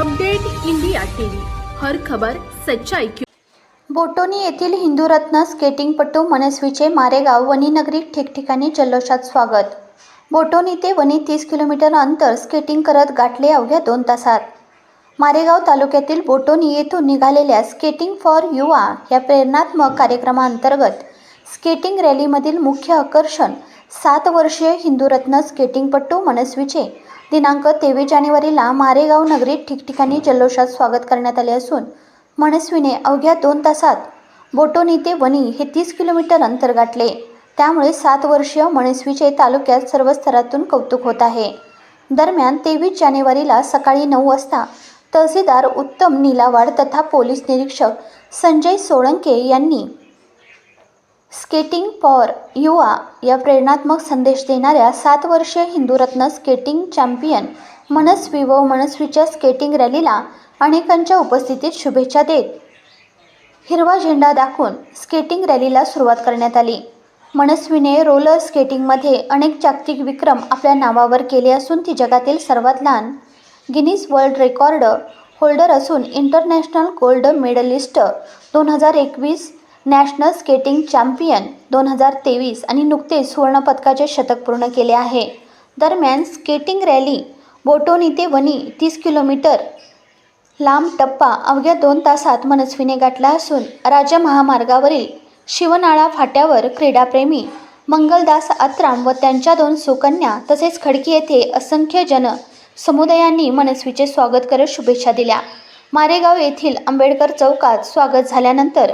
Update India TV. हर खबर सच्चाई की बोटोनी येथील हिंदूरत्न स्केटिंगपटू मनस्वीचे मारेगाव वनीनगरी ठिकठिकाणी जल्लोषात स्वागत. बोटोनी ते वनी तीस किलोमीटर अंतर स्केटिंग करत गाठले अवघ्या दोन तासात. मारेगाव तालुक्यातील बोटोनी येथून निघालेल्या स्केटिंग फॉर युवा या प्रेरणात्मक कार्यक्रमाअंतर्गत स्केटिंग रॅलीमधील मुख्य आकर्षण सात वर्षीय हिंदूरत्न स्केटिंगपटू मनस्वीचे दिनांक तेवीस जानेवारीला मारेगाव नगरीत ठिकठिकाणी जल्लोषात स्वागत करण्यात आले असून मनस्वीने अवघ्या दोन तासात बोटोनी ते वणी हे तीस किलोमीटर अंतर गाठले. त्यामुळे सात वर्षीय मनस्वीचे तालुक्यात सर्व स्तरातून कौतुक होत आहे. दरम्यान तेवीस जानेवारीला सकाळी नऊ वाजता तहसीलदार उत्तम निलावाड तथा पोलीस निरीक्षक संजय सोळंके यांनी स्केटिंग फॉर युवा या प्रेरणात्मक संदेश देणाऱ्या सात वर्षीय हिंदूरत्न स्केटिंग चॅम्पियन मनस्वी व मनस्वीच्या स्केटिंग रॅलीला अनेकांच्या उपस्थितीत शुभेच्छा देत हिरवा झेंडा दाखवून स्केटिंग रॅलीला सुरुवात करण्यात आली. मनस्वीने रोलर स्केटिंगमध्ये अनेक जागतिक विक्रम आपल्या नावावर केले असून ती जगातील सर्वात लहान गिनीज वर्ल्ड रेकॉर्ड होल्डर असून इंटरनॅशनल गोल्ड मेडलिस्ट दोन हजार एकवीस नॅशनल स्केटिंग चॅम्पियन दोन हजार तेवीस आणि नुकतेच सुवर्णपदकाचे शतक पूर्ण केले आहे. दरम्यान स्केटिंग रॅली बोटोनी ते वनी तीस किलोमीटर लांब टप्पा अवघ्या दोन तासात मनस्वीने गाठला असून राज्य महामार्गावरील शिवनाळा फाट्यावर क्रीडाप्रेमी मंगलदास आत्राम व त्यांच्या दोन सुकन्या तसेच खडकी येथे असंख्य जन समुदायांनी मनस्वीचे स्वागत करत शुभेच्छा दिल्या. मारेगाव येथील आंबेडकर चौकात स्वागत झाल्यानंतर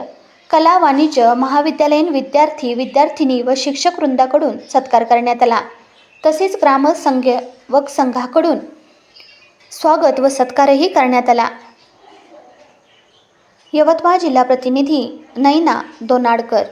कला वाणिज्य महाविद्यालयीन विद्यार्थी विद्यार्थिनी व शिक्षक वृंदाकडून सत्कार करण्यात आला. तसेच ग्रामसंघ व संघाकडून स्वागत व सत्कारही करण्यात आला. यवतमाळ जिल्हा प्रतिनिधी नैना दोनाडकर